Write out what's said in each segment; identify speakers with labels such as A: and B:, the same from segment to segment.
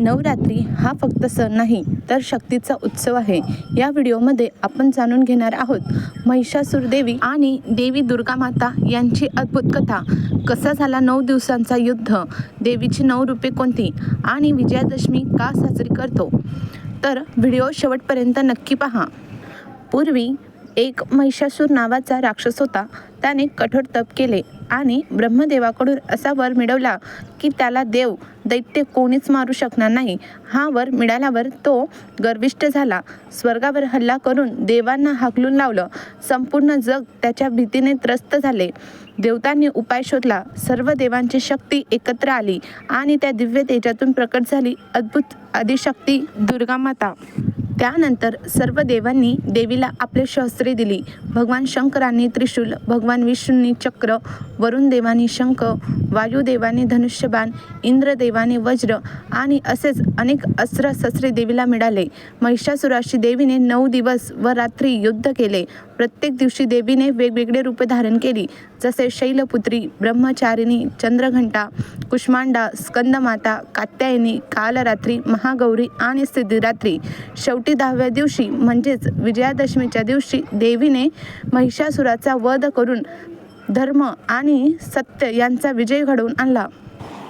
A: नवरात्री हा फक्त सण नाही तर शक्तीचा उत्सव आहे. या व्हिडिओमध्ये आपण जाणून घेणार आहोत महिषासूर देवी आणि देवी दुर्गा माता यांची अद्भुत कथा. कसा झाला नऊ दिवसांचा युद्ध? देवीची नऊ रूपे कोणती? आणि विजयादशमी का साजरी करतो? तर व्हिडिओ शेवटपर्यंत नक्की पहा. पूर्वी एक महिषासूर नावाचा राक्षस होता. त्याने कठोर तप केले आणि ब्रह्मदेवाकडून असा वर मिळवला की त्याला देव दैत्य कोणीच मारू शकणार नाही. हा वर मिळाल्यावर तो गर्विष्ट झाला. स्वर्गावर हल्ला करून देवांना हाकलून लावलं. संपूर्ण जग त्याच्या भीतीने त्रस्त झाले. देवतांनी उपाय शोधला. सर्व देवांची शक्ती एकत्र आली आणि त्या दिव्य तेजातून प्रकट झाली. अद्भुत आदिशक्ती दुर्गा माता. त्यानंतर सर्व देवांनी देवीला आपले शस्त्रे दिली. भगवान शंकरांनी त्रिशूल भगवान विष्णूंनी चक्र वरुण देवानी शंख वायुदेवाने धनुष्यबाण इंद्रदेवाने वज्र आणि असेच अनेक अस्त्र शस्त्रे देवीला मिळाले. महिषासुराशी देवीने नऊ दिवस व रात्री युद्ध केले. प्रत्येक दिवशी देवीने वेगवेगळे रूपे धारण केली. जसे शैलपुत्री ब्रह्मचारिणी चंद्रघंटा कुष्मांडा स्कंदमाता कात्यायनी कालरात्री महागौरी आणि सिद्धिरात्री. शेवटी दहाव्या दिवशी म्हणजेच विजयादशमीच्या दिवशी देवीने महिषासुराचा वध करून धर्म आणि सत्य यांचा विजय घडवून आणला.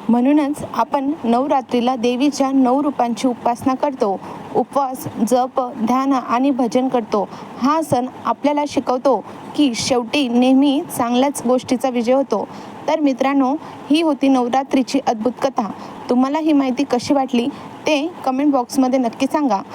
A: म्हणूनच आपण नवरात्रीला देवीच्या नऊ रूपांची उपासना करतो. उपवास जप ध्यान आणि भजन करतो. हा सण आपल्याला शिकवतो की शेवटी नेहमी चांगल्याच गोष्टीचा विजय होतो. तर मित्रांनो ही होती नवरात्रीची अद्भुत कथा. तुम्हाला ही माहिती कशी वाटली ते कमेंट बॉक्समध्ये नक्की सांगा.